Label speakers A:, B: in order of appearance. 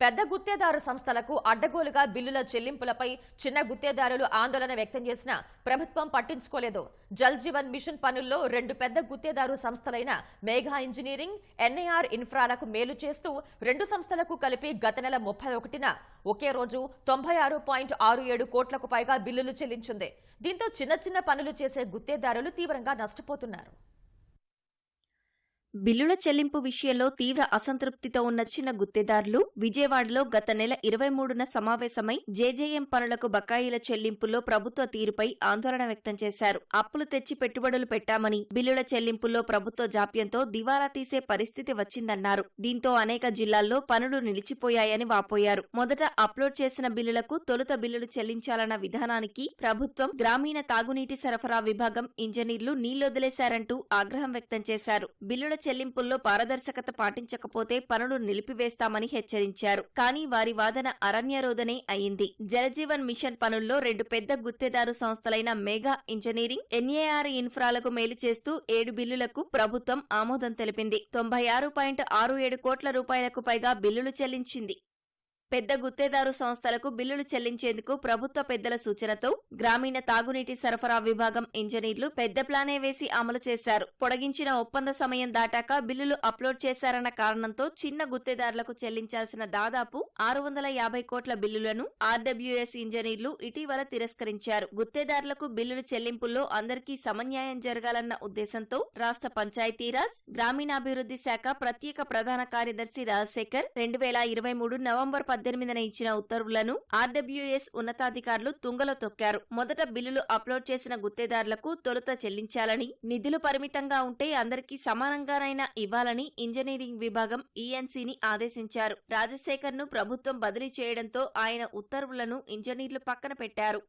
A: పెద్ద గుత్తేదారు సంస్థలకు అడ్డగోలుగా బిల్లుల చెల్లింపులపై చిన్న గుత్తేదారులు ఆందోళన వ్యక్తం చేసినా ప్రభుత్వం పట్టించుకోలేదు. జల్ జీవన్ మిషన్ పనుల్లో రెండు పెద్ద గుత్తేదారు సంస్థలైన మేఘా ఇంజనీరింగ్ ఎన్ఐఆర్ ఇన్ఫ్రాలకు మేలు చేస్తూ రెండు సంస్థలకు కలిపి గత నెల ముప్పై ఒకటిన ఒకే రోజు తొంభై ఆరు పాయింట్ ఆరు ఏడు కోట్లకు పైగా బిల్లులు చెల్లించింది. దీంతో చిన్న చిన్న పనులు చేసే గుత్తేదారులు తీవ్రంగా నష్టపోతున్నారు.
B: బిల్లుల చెల్లింపు విషయంలో తీవ్ర అసంతృప్తితో ఉన్న చిన్న గుత్తేదారులు విజయవాడలో గత నెల ఇరవై మూడున సమావేశమై జేజేఎం పనులకు బకాయిల చెల్లింపుల్లో ప్రభుత్వ తీరుపై ఆందోళన వ్యక్తం చేశారు. అప్పులు తెచ్చి పెట్టుబడులు పెట్టామని బిల్లుల చెల్లింపుల్లో ప్రభుత్వ జాప్యంతో దివాలా తీసే పరిస్థితి వచ్చిందన్నారు. దీంతో అనేక జిల్లాల్లో పనులు నిలిచిపోయాయని వాపోయారు. మొదట అప్లోడ్ చేసిన బిల్లులకు తొలుత బిల్లులు చెల్లించాలన్న విధానానికి ప్రభుత్వం గ్రామీణ తాగునీటి సరఫరా విభాగం ఇంజనీర్లు నీళ్ళొదిలేశారంటూ ఆగ్రహం వ్యక్తం చేశారు. బిల్లుల చెల్లింపుల్లో పారదర్శకత పాటించకపోతే పనులు నిలిపివేస్తామని హెచ్చరించారు. కానీ వారి వాదన అరణ్యరోధనే అయింది. జలజీవన్ మిషన్ పనుల్లో రెండు పెద్ద గుత్తేదారు సంస్థలైన మెగా ఇంజనీరింగ్ ఎన్ఏఆర్ ఇన్ఫ్రాలకు మేలు చేస్తూ ఏడు బిల్లులకు ప్రభుత్వం ఆమోదం తెలిపింది. తొంభై ఆరు పాయింట్ ఆరు ఏడు కోట్ల రూపాయలకు పైగా బిల్లులు చెల్లించింది. పెద్ద గుత్తేదారు సంస్థలకు బిల్లులు చెల్లించేందుకు ప్రభుత్వ పెద్దల సూచనతో గ్రామీణ తాగునీటి సరఫరా విభాగం ఇంజనీర్లు పెద్ద ప్లానే వేసి అమలు చేశారు. పొడిగించిన ఒప్పంద సమయం దాటాక బిల్లులు అప్లోడ్ చేశారన్న కారణంతో చిన్న గుత్తేదారులకు చెల్లించాల్సిన దాదాపు ఆరు వందల యాభై కోట్ల బిల్లులను ఆర్డబ్ల్యూఎస్ ఇంజనీర్లు ఇటీవల తిరస్కరించారు. గుత్తేదారులకు బిల్లుల చెల్లింపుల్లో అందరికీ సమన్యాయం జరగాలన్న ఉద్దేశంతో రాష్ట్ర పంచాయతీరాజ్ గ్రామీణాభివృద్ధి శాఖ ప్రత్యేక ప్రధాన కార్యదర్శి రాజశేఖర్ రెండు వేల ఇరవై మూడు నవంబర్ పద్దెనిమిదిన ఇచ్చిన ఉత్తర్వులను ఆర్డబ్ల్యూఎస్ ఉన్నతాధికారులు తుంగలో తొక్కారు. మొదట బిల్లులు అప్లోడ్ చేసిన గుత్తేదారులకు తొలుత చెల్లించాలని నిధులు పరిమితంగా ఉంటే అందరికీ సమానంగానైనా ఇవ్వాలని ఇంజనీరింగ్ విభాగం ఈఎన్సీని ఆదేశించారు. రాజశేఖర్ను ప్రభుత్వం బదిలీ చేయడంతో ఆయన ఉత్తర్వులను ఇంజనీర్లు పక్కన పెట్టారు.